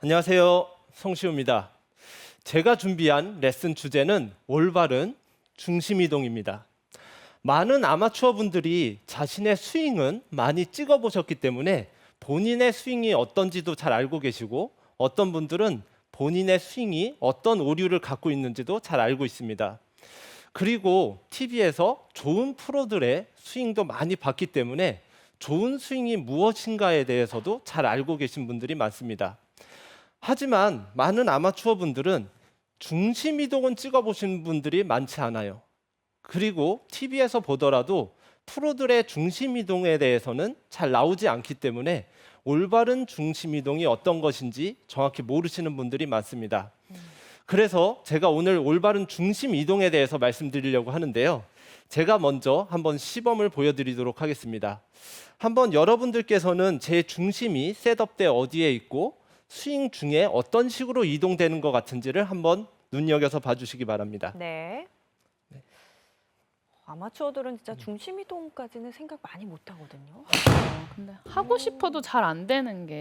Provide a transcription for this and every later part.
안녕하세요. 성시우입니다. 제가 준비한 레슨 주제는 올바른 중심 이동입니다. 많은 아마추어 분들이 자신의 스윙은 많이 찍어 보셨기 때문에 본인의 스윙이 어떤지도 잘 알고 계시고 어떤 분들은 본인의 스윙이 어떤 오류를 갖고 있는지도 잘 알고 있습니다. 그리고 TV에서 좋은 프로들의 스윙도 많이 봤기 때문에 좋은 스윙이 무엇인가에 대해서도 잘 알고 계신 분들이 많습니다. 하지만 많은 아마추어 분들은 중심 이동은 찍어 보신 분들이 많지 않아요. 그리고 TV에서 보더라도 프로들의 중심 이동에 대해서는 잘 나오지 않기 때문에 올바른 중심 이동이 어떤 것인지 정확히 모르시는 분들이 많습니다. 그래서 제가 오늘 올바른 중심 이동에 대해서 말씀드리려고 하는데요. 제가 먼저 한번 시범을 보여드리도록 하겠습니다. 한번 여러분들께서는 제 중심이 셋업 때 어디에 있고 스윙 중에 어떤 식으로 이동되는 것 같은지를 한번 눈여겨서 봐주시기 바랍니다. 네. 아마추어들은 진짜 중심 이동까지는 생각 많이 못 하거든요. 어, 근데 하고 싶어도 잘 안 되는 게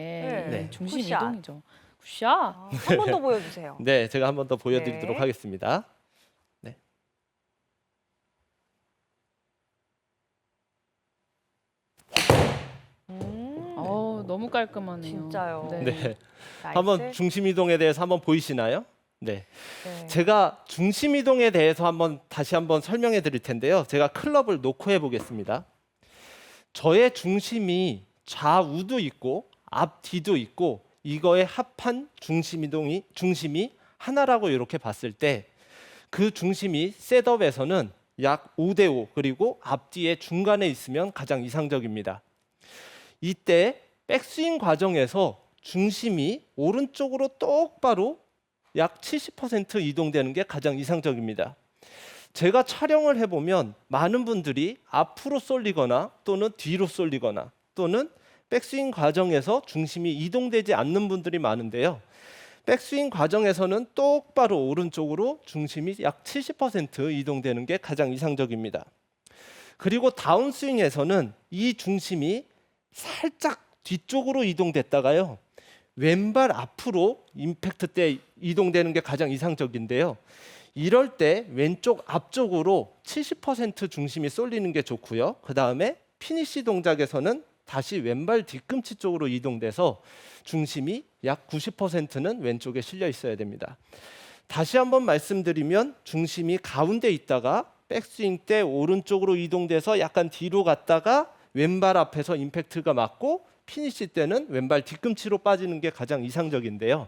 네. 중심 굿샷. 이동이죠. 굿샷. 아, 한번 더 보여주세요. 네, 제가 한번 더 보여드리도록 네. 하겠습니다. 음, 어, 너무 깔끔하네요. 진짜요. 네. 네, 나이스. 한번 중심 이동에 대해서 한번 보이시나요? 네, 네. 제가 중심 이동에 대해서 한번 다시 한번 설명해 드릴 텐데요. 제가 클럽을 놓고 해 보겠습니다. 저의 중심이 좌우도 있고 앞뒤도 있고 이거에 합한 중심 이동이 중심이 하나라고 이렇게 봤을 때 그 중심이 셋업에서는 약 5대 5 그리고 앞뒤에 중간에 있으면 가장 이상적입니다. 이때 백스윙 과정에서 중심이 오른쪽으로 똑바로 약 70% 이동되는 게 가장 이상적입니다. 제가 촬영을 해보면 많은 분들이 앞으로 쏠리거나 또는 뒤로 쏠리거나 또는 백스윙 과정에서 중심이 이동되지 않는 분들이 많은데요. 백스윙 과정에서는 똑바로 오른쪽으로 중심이 약 70% 이동되는 게 가장 이상적입니다. 그리고 다운스윙에서는 이 중심이 살짝 뒤쪽으로 이동됐다가요. 왼발 앞으로 임팩트 때 이동되는 게 가장 이상적인데요. 이럴 때 왼쪽 앞쪽으로 70% 중심이 쏠리는 게 좋고요. 그 다음에 피니시 동작에서는 다시 왼발 뒤꿈치 쪽으로 이동돼서 중심이 약 90%는 왼쪽에 실려 있어야 됩니다. 다시 한번 말씀드리면 중심이 가운데 있다가 백스윙 때 오른쪽으로 이동돼서 약간 뒤로 갔다가 왼발 앞에서 임팩트가 맞고 피니시 때는 왼발 뒤꿈치로 빠지는 게 가장 이상적인데요.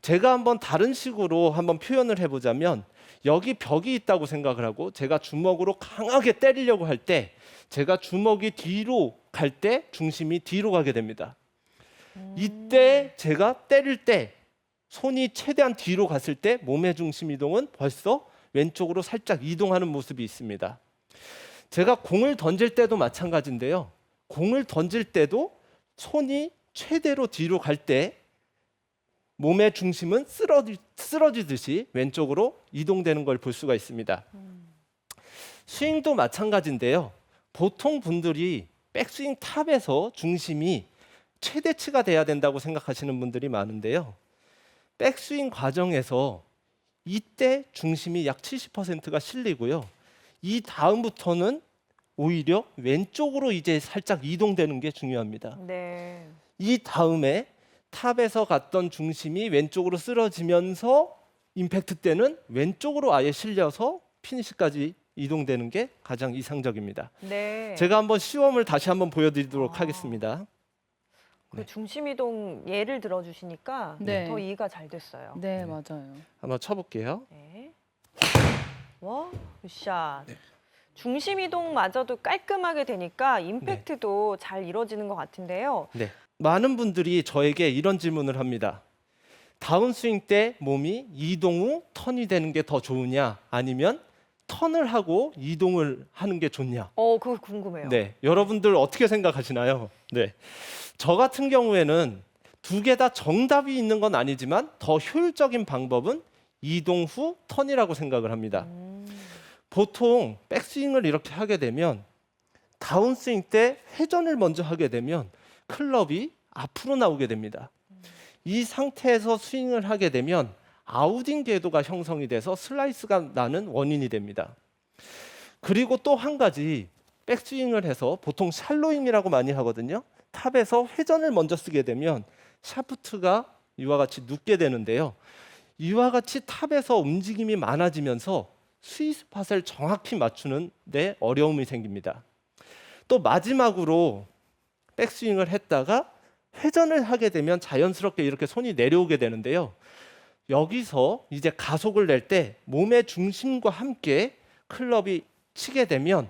제가 한번 다른 식으로 한번 표현을 해보자면 여기 벽이 있다고 생각을 하고 제가 주먹으로 강하게 때리려고 할 때 제가 주먹이 뒤로 갈 때 중심이 뒤로 가게 됩니다. 이때 제가 때릴 때 손이 최대한 뒤로 갔을 때 몸의 중심 이동은 벌써 왼쪽으로 살짝 이동하는 모습이 있습니다. 제가 공을 던질 때도 마찬가지인데요. 공을 던질 때도 손이 최대로 뒤로 갈 때 몸의 중심은 쓰러지, 쓰러지듯이 왼쪽으로 이동되는 걸 볼 수가 있습니다. 스윙도 마찬가지인데요. 보통 분들이 백스윙 탑에서 중심이 최대치가 돼야 된다고 생각하시는 분들이 많은데요. 백스윙 과정에서 이때 중심이 약 70%가 실리고요. 이 다음부터는 오히려 왼쪽으로 이제 살짝 이동되는 게 중요합니다. 네. 이 다음에 탑에서 갔던 중심이 왼쪽으로 쓰러지면서 임팩트 때는 왼쪽으로 아예 실려서 피니시까지 이동되는 게 가장 이상적입니다. 네. 제가 한번 시험을 다시 한번 보여드리도록 아. 하겠습니다. 그 중심 이동 예를 들어 주시니까 네. 더 이해가 잘 됐어요. 네, 맞아요. 한번 쳐볼게요. 네. 와, 굿샷. 네. 중심 이동마저도 깔끔하게 되니까 임팩트도 잘 이루어지는 것 같은데요. 네. 많은 분들이 저에게 이런 질문을 합니다. 다운스윙 때 몸이 이동 후 턴이 되는 게 더 좋으냐 아니면 턴을 하고 이동을 하는 게 좋냐? 어, 그거 궁금해요. 네, 여러분들 어떻게 생각하시나요? 네, 저 같은 경우에는 두 개 다 정답이 있는 건 아니지만 더 효율적인 방법은 이동 후 턴이라고 생각을 합니다. 음, 보통 백스윙을 이렇게 하게 되면 다운스윙 때 회전을 먼저 하게 되면 클럽이 앞으로 나오게 됩니다. 이 상태에서 스윙을 하게 되면 아웃인 궤도가 형성이 돼서 슬라이스가 나는 원인이 됩니다. 그리고 또 한 가지 백스윙을 해서 보통 샬로잉이라고 많이 하거든요. 탑에서 회전을 먼저 쓰게 되면 샤프트가 이와 같이 눕게 되는데요. 이와 같이 탑에서 움직임이 많아지면서 스위스팟을 정확히 맞추는 데 어려움이 생깁니다. 또 마지막으로 백스윙을 했다가 회전을 하게 되면 자연스럽게 이렇게 손이 내려오게 되는데요. 여기서 이제 가속을 낼 때 몸의 중심과 함께 클럽이 치게 되면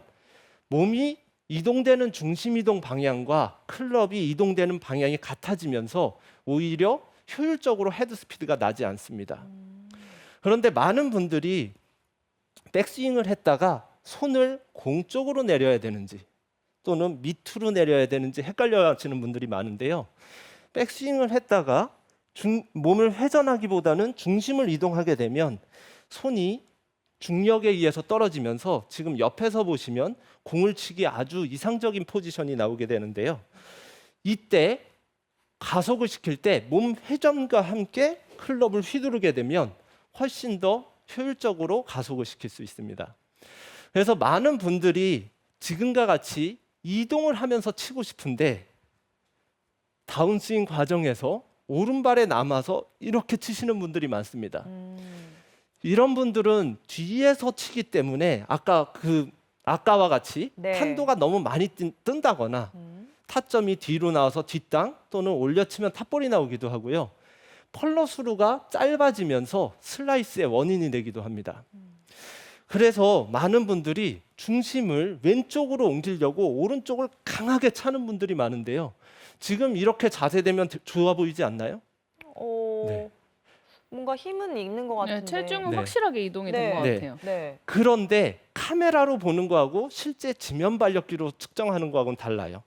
몸이 이동되는 중심 이동 방향과 클럽이 이동되는 방향이 같아지면서 오히려 효율적으로 헤드 스피드가 나지 않습니다. 그런데 많은 분들이 백스윙을 했다가 손을 공 쪽으로 내려야 되는지 또는 밑으로 내려야 되는지 헷갈려 하시는 분들이 많은데요. 백스윙을 했다가 중, 몸을 회전하기보다는 중심을 이동하게 되면 손이 중력에 의해서 떨어지면서 지금 옆에서 보시면 공을 치기 아주 이상적인 포지션이 나오게 되는데요. 이때 가속을 시킬 때 몸 회전과 함께 클럽을 휘두르게 되면 훨씬 더 효율적으로 가속을 시킬 수 있습니다. 그래서 많은 분들이 지금과 같이 이동을 하면서 치고 싶은데 다운스윙 과정에서 오른발에 남아서 이렇게 치시는 분들이 많습니다. 음. 이런 분들은 뒤에서 치기 때문에 아까 그 아까와 같이 네. 탄도가 너무 많이 뜬, 뜬다거나 음. 타점이 뒤로 나와서 뒷땅 또는 올려치면 탑볼이 나오기도 하고요. 펄러스루가 짧아지면서 슬라이스의 원인이 되기도 합니다. 그래서 많은 분들이 중심을 왼쪽으로 옮기려고 오른쪽을 강하게 차는 분들이 많은데요. 지금 이렇게 자세되면 되- 좋아 보이지 않나요? 어, 네. 뭔가 힘은 있는 것 같은데. 네, 체중은 네. 확실하게 이동이 된 네. 것 네. 같아요. 네. 그런데 카메라로 보는 거하고 실제 지면 발력기로 측정하는 거하고는 달라요.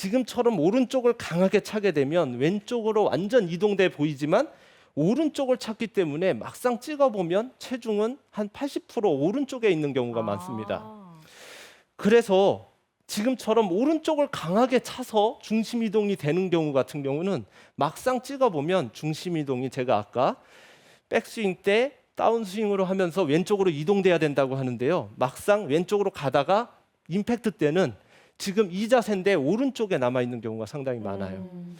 지금처럼 오른쪽을 강하게 차게 되면 왼쪽으로 완전 이동돼 보이지만 오른쪽을 찼기 때문에 막상 찍어 보면 체중은 한 80% 오른쪽에 있는 경우가 많습니다. 아. 그래서 지금처럼 오른쪽을 강하게 차서 중심 이동이 되는 경우 같은 경우는 막상 찍어 보면 중심 이동이 제가 아까 백스윙 때 다운스윙으로 하면서 왼쪽으로 이동돼야 된다고 하는데요. 막상 왼쪽으로 가다가 임팩트 때는 지금 이 자세인데 오른쪽에 남아 있는 경우가 상당히 많아요. 음.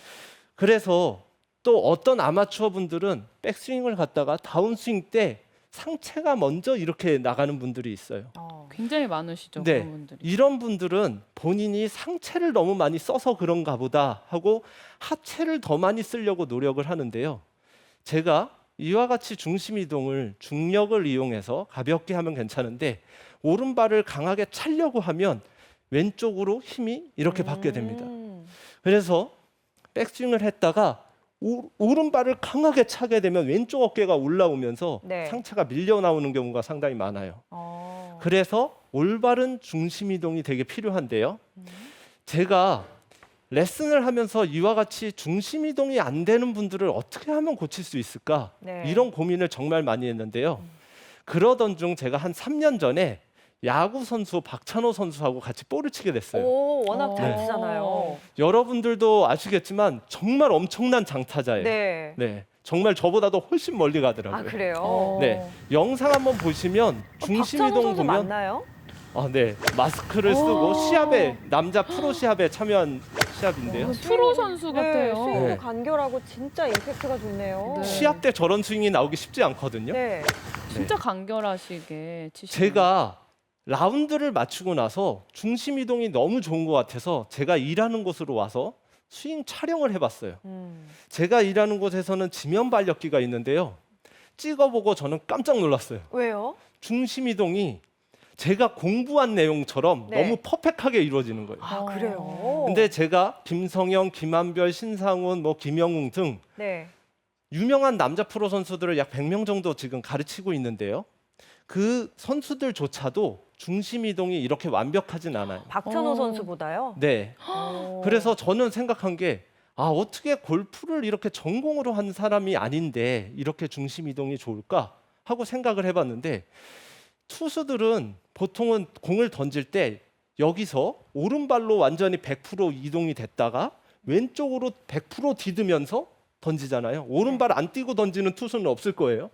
그래서 또 어떤 아마추어 분들은 백스윙을 갔다가 다운스윙 때 상체가 먼저 이렇게 나가는 분들이 있어요. 어. 굉장히 많으시죠 네. 그런 분들이. 이런 분들은 본인이 상체를 너무 많이 써서 그런가 보다 하고 하체를 더 많이 쓰려고 노력을 하는데요. 제가 이와 같이 중심 이동을 중력을 이용해서 가볍게 하면 괜찮은데 오른발을 강하게 차려고 하면 왼쪽으로 힘이 이렇게 받게 됩니다. 음. 그래서 백스윙을 했다가 오, 오른발을 강하게 차게 되면 왼쪽 어깨가 올라오면서 네. 상체가 밀려 나오는 경우가 상당히 많아요. 어. 그래서 올바른 중심 이동이 되게 필요한데요. 음. 제가 레슨을 하면서 이와 같이 중심 이동이 안 되는 분들을 어떻게 하면 고칠 수 있을까? 네. 이런 고민을 정말 많이 했는데요. 그러던 중 제가 한 3년 전에 야구 선수 박찬호 선수하고 같이 볼을 치게 됐어요. 오, 워낙 잘 네. 치잖아요. 여러분들도 아시겠지만 정말 엄청난 장타자예요. 네. 네. 정말 저보다도 훨씬 멀리 가더라고요. 아 그래요? 어. 네. 영상 한번 보시면 중심 어, 박찬호 이동 선수 보면 맞나요? 아, 네. 마스크를 쓰고 오. 시합에 남자 프로 시합에 참여한 시합인데요. 어, 프로 선수 네, 같아요. 스윙도 네. 간결하고 진짜 임팩트가 좋네요. 네. 시합 때 저런 스윙이 나오기 쉽지 않거든요. 네. 진짜 간결하시게 치시네요. 제가 라운드를 마치고 나서 중심 이동이 너무 좋은 것 같아서 제가 일하는 곳으로 와서 스윙 촬영을 해봤어요. 음. 제가 일하는 곳에서는 지면 발력기가 있는데요. 찍어보고 저는 깜짝 놀랐어요. 왜요? 중심 이동이 제가 공부한 내용처럼 네. 너무 퍼펙하게 이루어지는 거예요. 아 어. 그래요? 근데 제가 김성영, 김한별, 신상훈, 뭐 김영웅 등 네. 유명한 남자 프로 선수들을 약 100명 정도 지금 가르치고 있는데요. 그 선수들조차도 중심 이동이 이렇게 완벽하진 않아요. 박찬호 어. 선수보다요? 네. 오. 그래서 저는 생각한 게 아, 어떻게 골프를 이렇게 전공으로 한 사람이 아닌데 이렇게 중심 이동이 좋을까 하고 생각을 해 봤는데 투수들은 보통은 공을 던질 때 여기서 오른발로 완전히 100% 이동이 됐다가 왼쪽으로 100% 디드면서 던지잖아요. 오른발 안 띄고 던지는 투수는 없을 거예요.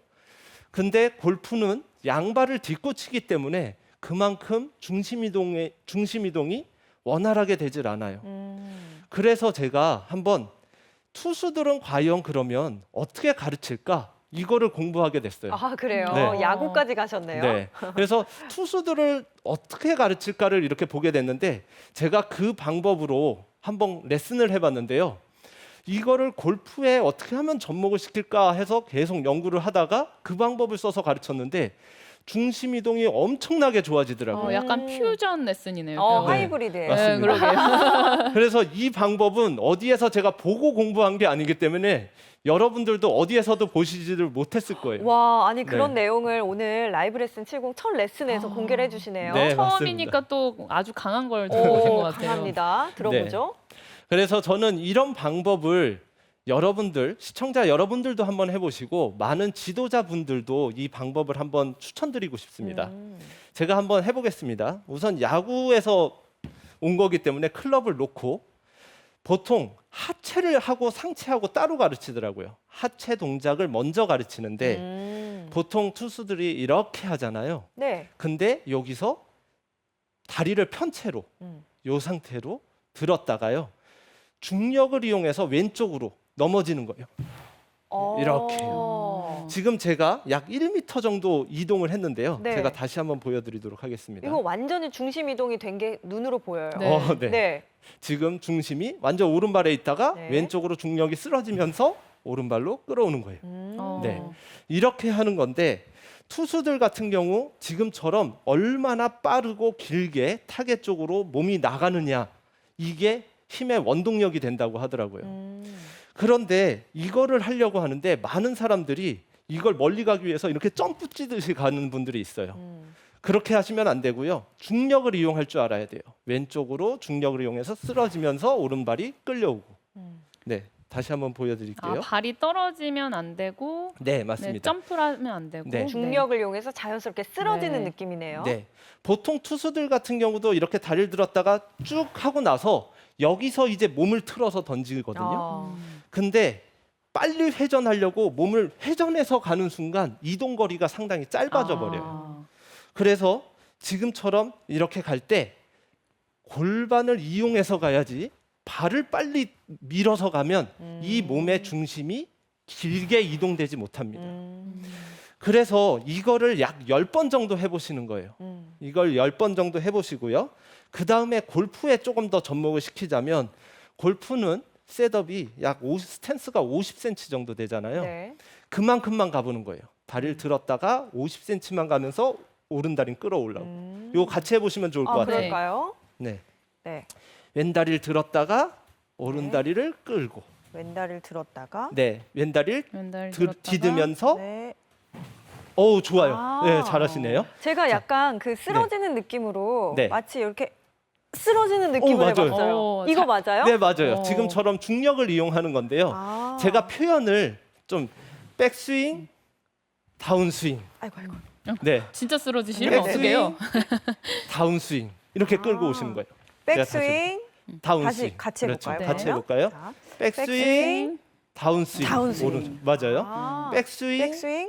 근데 골프는 양발을 딛고 치기 때문에 그만큼 중심 이동의 중심 이동이 원활하게 되질 않아요. 음. 그래서 제가 한번 투수들은 과연 그러면 어떻게 가르칠까 이거를 공부하게 됐어요. 아 그래요. 네. 야구까지 가셨네요. 네. 그래서 투수들을 어떻게 가르칠까를 이렇게 보게 됐는데 제가 그 방법으로 한번 레슨을 해봤는데요. 이거를 골프에 어떻게 하면 접목을 시킬까 해서 계속 연구를 하다가 그 방법을 써서 가르쳤는데 중심 이동이 엄청나게 좋아지더라고요. 어, 약간 음. 퓨전 레슨이네요. 어, 그러면. 네. 하이브리드예요. 맞습니다. 네, 그러게요. 그래서 이 방법은 어디에서 제가 보고 공부한 게 아니기 때문에 여러분들도 어디에서도 보시지를 못했을 거예요. 와, 아니 그런 네. 내용을 오늘 라이브 레슨 70 첫 레슨에서 아. 공개를 해주시네요. 네, 처음이니까 또 아주 강한 걸 들어보신 것 오, 같아요. 강합니다. 들어보죠. 그래서 저는 이런 방법을 여러분들 시청자 여러분들도 한번 해보시고 많은 지도자분들도 이 방법을 한번 추천드리고 싶습니다. 음. 제가 한번 해보겠습니다. 우선 야구에서 온 거기 때문에 클럽을 놓고 보통 하체를 하고 상체하고 따로 가르치더라고요. 하체 동작을 먼저 가르치는데 음. 보통 투수들이 이렇게 하잖아요. 네. 근데 여기서 다리를 편 채로 음. 요 상태로 들었다가요. 중력을 이용해서 왼쪽으로 넘어지는 거예요. 어. 이렇게요. 지금 제가 약 1m 정도 이동을 했는데요. 네. 제가 다시 한번 보여드리도록 하겠습니다. 이거 완전히 중심 이동이 된 게 눈으로 보여요. 네. 어, 네. 네. 지금 중심이 완전 오른발에 있다가 네. 왼쪽으로 중력이 쓰러지면서 오른발로 끌어오는 거예요. 음. 어. 네. 이렇게 하는 건데 투수들 같은 경우 지금처럼 얼마나 빠르고 길게 타겟 쪽으로 몸이 나가느냐 이게 힘의 원동력이 된다고 하더라고요. 음. 그런데 이거를 하려고 하는데 많은 사람들이 이걸 멀리 가기 위해서 이렇게 점프 뛰듯이 가는 분들이 있어요. 음. 그렇게 하시면 안 되고요. 중력을 이용할 줄 알아야 돼요. 왼쪽으로 중력을 이용해서 쓰러지면서 오른발이 끌려오고. 음. 네, 다시 한번 아, 보여드릴게요. 발이 떨어지면 안 되고 네, 네, 맞습니다. 점프를 하면 안 되고 네. 중력을 이용해서 자연스럽게 쓰러지는 네. 느낌이네요. 네. 보통 투수들 같은 경우도 이렇게 다리를 들었다가 쭉 하고 나서 여기서 이제 몸을 틀어서 던지거든요. 아. 음. 근데 빨리 회전하려고 몸을 회전해서 가는 순간 이동 거리가 상당히 짧아져 버려요. 아. 그래서 지금처럼 이렇게 갈 때 골반을 이용해서 가야지 발을 빨리 밀어서 가면 이 음. 몸의 중심이 길게 이동되지 못합니다. 음. 그래서 이거를 약 10번 정도 해보시는 거예요. 음. 이걸 10번 정도 해보시고요. 그 다음에 골프에 조금 더 접목을 시키자면 골프는 셋업이 약 50, 스탠스가 50cm 정도 되잖아요. 네. 그만큼만 가보는 거예요. 다리를 들었다가 50cm만 가면서 오른 다리 끌어올라오고. 음. 요거 같이 해보시면 좋을 것 아, 같아요. 그럴까요? 네. 네. 왼다리를 들었다가 오른다리를 끌고. 왼다리를 들었다가 네. 왼다리를 왼다리 드, 들었다가 디드면서 네. 어우 좋아요. 아. 네, 잘하시네요. 제가 약간 그 쓰러지는 느낌으로 네. 마치 이렇게 쓰러지는 느낌을 맞아요. 해봤어요. 어, 이거 자- 맞아요? 네, 맞아요. 어. 지금처럼 중력을 이용하는 건데요. 아. 제가 표현을 좀 백스윙, 다운스윙. 아이고 아이고. 네. 진짜 쓰러지시면 네, 어떡해요? 다운스윙. 이렇게 끌고 아. 오시는 거예요. 제가 다시 백스윙 다운스윙. 다시 같이 그렇죠. 해볼까요? 같이 그러면? 해볼까요? 자, 백스윙, 백스윙, 다운 스윙. 다운스윙. 오른쪽. 맞아요. 아. 백스윙, 백스윙,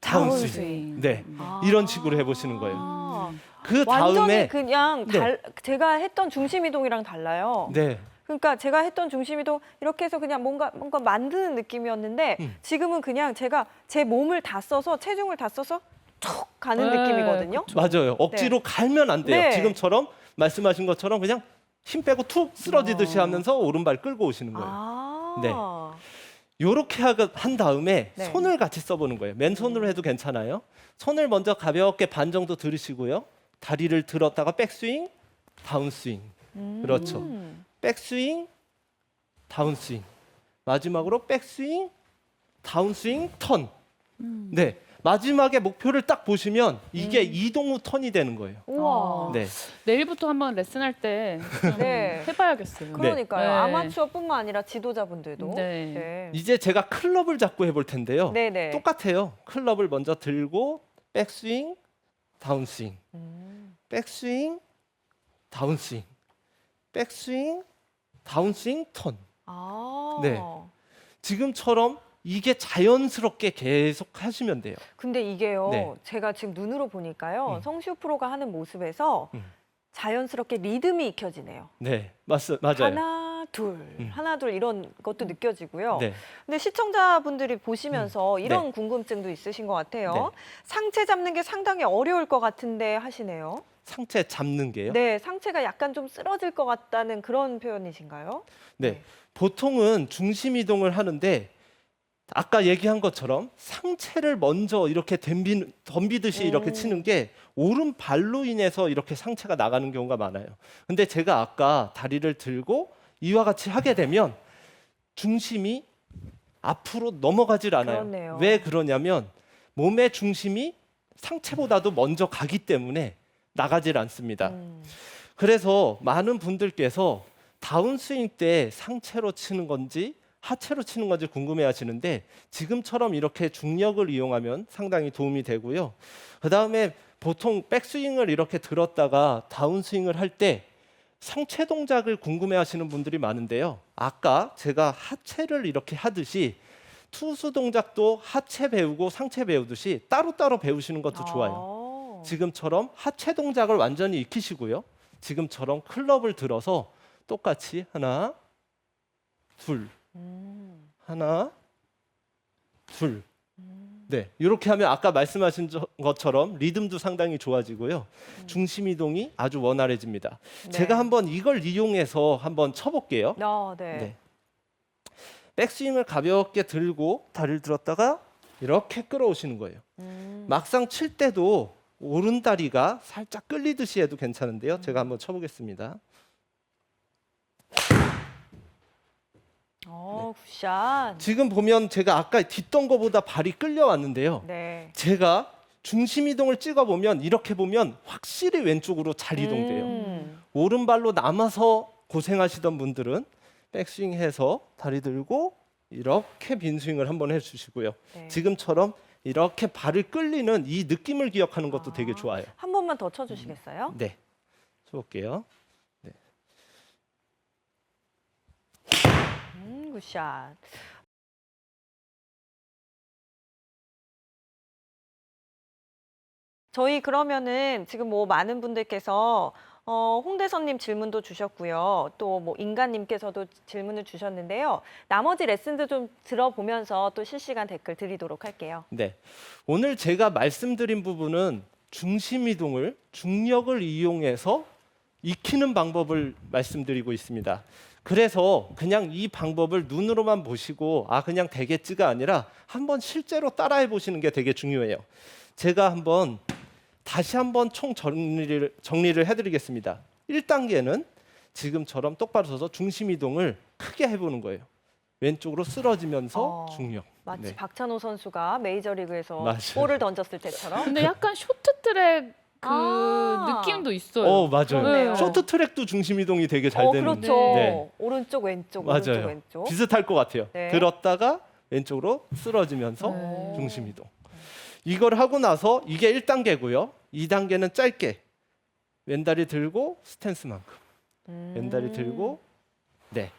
다운 스윙. 다운스윙. 네. 아. 이런 식으로 해보시는 거예요. 아. 그 완전히 다음에 그냥 네. 달, 제가 했던 중심 이동이랑 달라요. 네. 그러니까 제가 했던 중심 이동 이렇게 해서 그냥 뭔가 뭔가 만드는 느낌이었는데 음. 지금은 그냥 제가 제 몸을 다 써서 체중을 다 써서 툭 가는 네, 느낌이거든요. 맞아요. 억지로 갈면 안 돼요. 네. 지금처럼 말씀하신 것처럼 그냥 힘 빼고 툭 쓰러지듯이 어. 하면서 오른발 끌고 오시는 거예요. 아. 네. 요렇게 하- 한 다음에 네. 손을 같이 써보는 거예요. 맨손으로 해도 괜찮아요. 손을 먼저 가볍게 반 정도 들으시고요. 다리를 들었다가 백스윙, 다운스윙. 음. 그렇죠. 백스윙, 다운스윙. 마지막으로 백스윙, 다운스윙, 턴. 음. 네. 마지막에 목표를 딱 보시면 이게 음. 이동 후 턴이 되는 거예요. 우와. 네. 내일부터 한번 레슨할 때좀 네. 해봐야겠어요. 그러니까요. 네. 아마추어뿐만 아니라 지도자분들도. 네. 네. 이제 제가 클럽을 잡고 해볼 텐데요. 네 네. 똑같아요. 클럽을 먼저 들고 백스윙, 다운스윙. 음. 백스윙, 다운스윙, 백스윙, 다운스윙, 턴. 아. 네. 지금처럼 이게 자연스럽게 계속 하시면 돼요. 근데 이게요. 네. 제가 지금 눈으로 보니까요. 음. 성시우 프로가 하는 모습에서 음. 자연스럽게 리듬이 익혀지네요. 네, 맞, 맞아요. 하나, 둘, 음. 하나, 둘 이런 것도 느껴지고요. 네, 근데 시청자분들이 보시면서 이런 네. 궁금증도 있으신 것 같아요. 네. 상체 잡는 게 상당히 어려울 것 같은데 하시네요. 상체 잡는 게요. 네, 상체가 약간 좀 쓰러질 것 같다는 그런 표현이신가요? 네. 보통은 중심 이동을 하는데 아까 얘기한 것처럼 상체를 먼저 이렇게 덤비, 덤비듯이 이렇게 오. 치는 게 오른발로 인해서 이렇게 상체가 나가는 경우가 많아요. 근데 제가 아까 다리를 들고 이와 같이 하게 되면 중심이 앞으로 넘어가질 않아요. 그렇네요. 왜 그러냐면 몸의 중심이 상체보다도 먼저 가기 때문에 나가질 않습니다. 음. 그래서 많은 분들께서 다운스윙 때 상체로 치는 건지 하체로 치는 건지 궁금해 하시는데 지금처럼 이렇게 중력을 이용하면 상당히 도움이 되고요. 그 다음에 보통 백스윙을 이렇게 들었다가 다운스윙을 할 때 상체 동작을 궁금해 하시는 분들이 많은데요. 아까 제가 하체를 이렇게 하듯이 투수 동작도 하체 배우고 상체 배우듯이 따로따로 배우시는 것도 좋아요. 아. 지금처럼 하체 동작을 완전히 익히시고요. 지금처럼 클럽을 들어서 똑같이 하나, 둘, 음. 하나, 둘. 음. 네, 이렇게 하면 아까 말씀하신 저- 것처럼 리듬도 상당히 좋아지고요. 중심 이동이 아주 원활해집니다. 네. 제가 한번 이걸 이용해서 한번 쳐볼게요. 아, 네. 네. 백스윙을 가볍게 들고 다리를 들었다가 이렇게 끌어오시는 거예요. 음. 막상 칠 때도 오른 다리가 살짝 끌리듯이 해도 괜찮은데요. 제가 한번 쳐보겠습니다. 어, 굿샷. 지금 보면 제가 아까 뒷던 거보다 발이 끌려왔는데요. 네. 제가 중심 이동을 찍어 보면 이렇게 보면 확실히 왼쪽으로 잘 이동돼요. 음. 오른발로 남아서 고생하시던 분들은 백스윙해서 다리 들고 이렇게 빈스윙을 한번 해주시고요. 네. 지금처럼 이렇게 발을 끌리는 이 느낌을 기억하는 것도 되게 아. 좋아요. 한 번만 더 쳐주시겠어요? 네, 쳐볼게요. 음, 굿샷. 저희 그러면은 지금 뭐 많은 분들께서 어, 홍대선님 질문도 주셨고요. 또 뭐 인간님께서도 질문을 주셨는데요. 나머지 레슨도 좀 들어보면서 또 실시간 댓글 드리도록 할게요. 네, 오늘 제가 말씀드린 부분은 중심 이동을 중력을 이용해서 익히는 방법을 말씀드리고 있습니다. 그래서 그냥 이 방법을 눈으로만 보시고 아 그냥 되겠지가 아니라 한번 실제로 따라해 보시는 게 되게 중요해요. 제가 한번 다시 한번 총 정리를 정리를 해 드리겠습니다. 1단계는 지금처럼 똑바로 서서 중심 이동을 크게 해 보는 거예요. 왼쪽으로 쓰러지면서 어, 중력. 마치 네. 박찬호 선수가 메이저리그에서 맞아요. 볼을 던졌을 때처럼. 근데 약간 쇼트트랙 그 아. 느낌도 있어요. 어 맞아요. 그러네요. 쇼트 트랙도 중심 이동이 되게 잘 어, 되는. 그렇죠. 네. 오른쪽 왼쪽 오른쪽 맞아요. 왼쪽. 비슷할 것 같아요. 네. 들었다가 왼쪽으로 쓰러지면서 네. 중심 이동. 이걸 하고 나서 이게 1단계고요. 2단계는 짧게 왼다리 들고 스탠스만큼. 음. 왼다리 들고 네.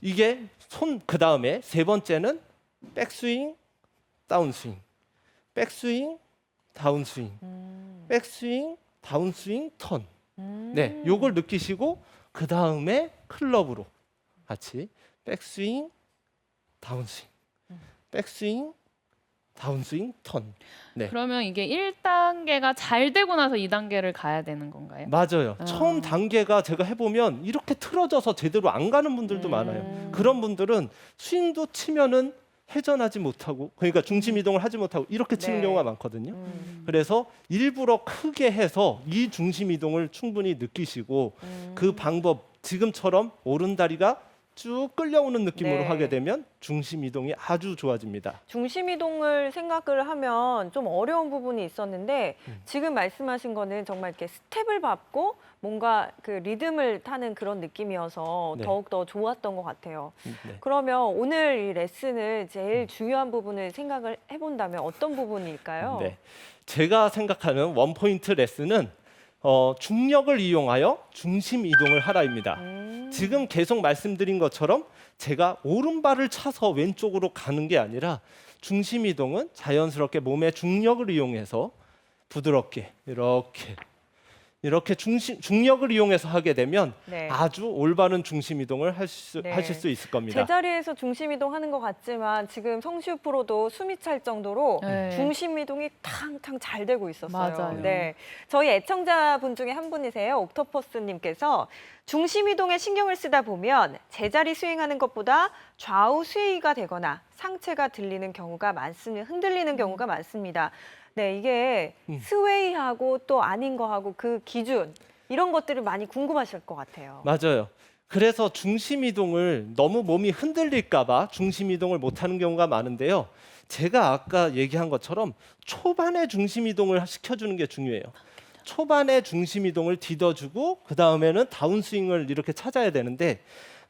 이게 손 그다음에 세 번째는 백스윙 다운스윙. 백스윙 다운스윙. 음. 백스윙 다운스윙 턴. 음. 네, 요걸 느끼시고 그 다음에 클럽으로 같이 백스윙, 다운스윙, 음. 백스윙, 다운스윙, 턴. 네, 그러면 이게 1단계가 잘 되고 나서 2단계를 가야 되는 건가요? 맞아요. 아. 처음 단계가 제가 해보면 이렇게 틀어져서 제대로 안 가는 분들도 음. 많아요. 그런 분들은 스윙도 치면은 회전하지 못하고, 그러니까 중심 이동을 하지 못하고 이렇게 치는 네. 경우가 많거든요. 음. 그래서 일부러 크게 해서 이 중심 이동을 충분히 느끼시고 음. 그 방법 지금처럼 오른 다리가 쭉 끌려오는 느낌으로 네. 하게 되면 중심 이동이 아주 좋아집니다. 중심 이동을 생각을 하면 좀 어려운 부분이 있었는데 음. 지금 말씀하신 거는 정말 이렇게 스텝을 밟고 뭔가 그 리듬을 타는 그런 느낌이어서 네. 더욱 더 좋았던 것 같아요. 네. 그러면 오늘 이 레슨을 제일 중요한 부분을 생각을 해본다면 어떤 부분일까요? 네. 제가 생각하는 원 포인트 레슨은 어, 중력을 이용하여 중심 이동을 하라입니다. 음. 지금 계속 말씀드린 것처럼 제가 오른발을 차서 왼쪽으로 가는 게 아니라 중심 이동은 자연스럽게 몸의 중력을 이용해서 부드럽게 이렇게 이렇게 중심 중력을 이용해서 하게 되면 네. 아주 올바른 중심 이동을 할 수, 네. 하실 수 있을 겁니다. 제자리에서 중심 이동하는 것 같지만 지금 성시우 프로도 숨이 찰 정도로 네. 중심 이동이 탕탕 잘 되고 있었어요. 맞아요. 네. 저희 애청자분 중에 한 분이세요. 옥토퍼스님께서 중심 이동에 신경을 쓰다 보면 제자리 스윙하는 것보다 좌우 스웨이가 되거나 상체가 들리는 경우가 많습니다. 흔들리는 경우가 많습니다. 네, 이게 음. 스웨이하고 또 아닌 거하고 그 기준 이런 것들을 많이 궁금하실 것 같아요. 맞아요. 그래서 중심 이동을 너무 몸이 흔들릴까 봐 중심 이동을 못 하는 경우가 많은데요. 제가 아까 얘기한 것처럼 초반에 중심 이동을 시켜 주는 게 중요해요. 초반에 중심 이동을 디뎌주고 그 다음에는 다운 스윙을 이렇게 찾아야 되는데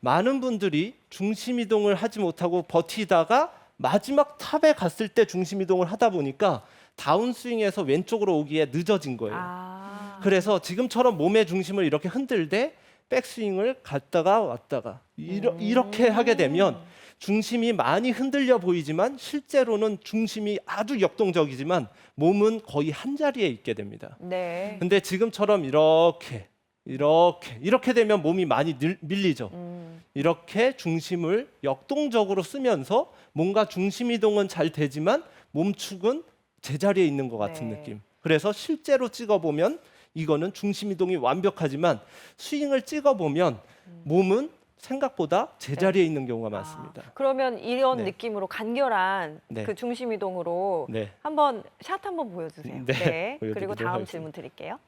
많은 분들이 중심 이동을 하지 못하고 버티다가 마지막 탑에 갔을 때 중심 이동을 하다 보니까 다운 스윙에서 왼쪽으로 오기에 늦어진 거예요. 아. 그래서 지금처럼 몸의 중심을 이렇게 흔들되 백스윙을 갔다가 왔다가 이러, 음. 이렇게 하게 되면 중심이 많이 흔들려 보이지만 실제로는 중심이 아주 역동적이지만 몸은 거의 한 자리에 있게 됩니다. 네. 근데 지금처럼 이렇게 이렇게 이렇게 되면 몸이 많이 늘- 밀리죠. 음. 이렇게 중심을 역동적으로 쓰면서 뭔가 중심 이동은 잘 되지만 몸축은 제자리에 있는 것 같은 네. 느낌. 그래서 실제로 찍어 보면 이거는 중심 이동이 완벽하지만 스윙을 찍어 보면 몸은 생각보다 제자리에 있는 경우가 많습니다. 아, 그러면 이런 네. 느낌으로 간결한 네. 그 중심 이동으로 네. 한번 샷 한번 보여주세요. 네, 그리고 보여드리도록 다음 하겠습니다. 질문 드릴게요.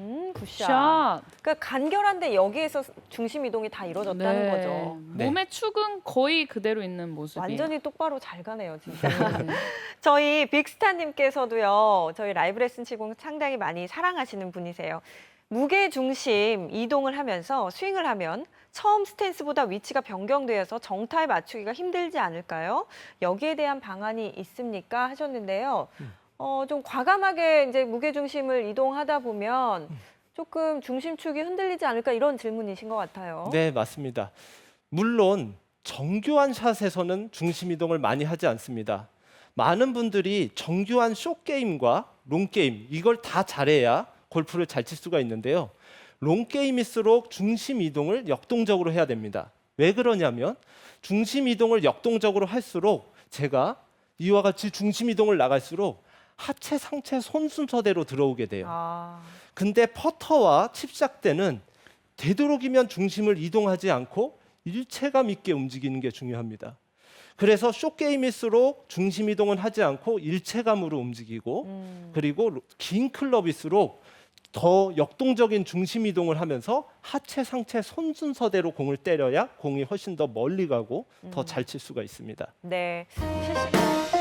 음, 굿샷. 샷. 그러니까 간결한데 여기에서 중심 이동이 다 이루어졌다는 네. 거죠. 네. 몸의 축은 거의 그대로 있는 모습이에요. 완전히 똑바로 잘 가네요, 진짜. 네. 저희 빅스타님께서도요, 저희 라이브 레슨 치공 상당히 많이 사랑하시는 분이세요. 무게 중심 이동을 하면서 스윙을 하면 처음 스탠스보다 위치가 변경되어서 정타에 맞추기가 힘들지 않을까요? 여기에 대한 방안이 있습니까? 하셨는데요. 어, 좀 과감하게 이제 무게 중심을 이동하다 보면 조금 중심축이 흔들리지 않을까 이런 질문이신 것 같아요. 네, 맞습니다. 물론 정교한 샷에서는 중심 이동을 많이 하지 않습니다. 많은 분들이 정교한 쇼 게임과 롱 게임 이걸 다 잘해야 골프를 잘 칠 수가 있는데요. 롱 게임일수록 중심 이동을 역동적으로 해야 됩니다. 왜 그러냐면 중심 이동을 역동적으로 할수록 제가 이와 같이 중심 이동을 나갈수록 하체, 상체, 손 순서대로 들어오게 돼요. 아, 근데 퍼터와 칩샷 때는 되도록이면 중심을 이동하지 않고 일체감 있게 움직이는 게 중요합니다. 그래서 쇼 게임일수록 중심 이동은 하지 않고 일체감으로 움직이고 음. 그리고 로- 긴 클럽일수록 더 역동적인 중심 이동을 하면서 하체, 상체, 손 순서대로 공을 때려야 공이 훨씬 더 멀리 가고 더 잘 칠 수가 있습니다. 네. 실시...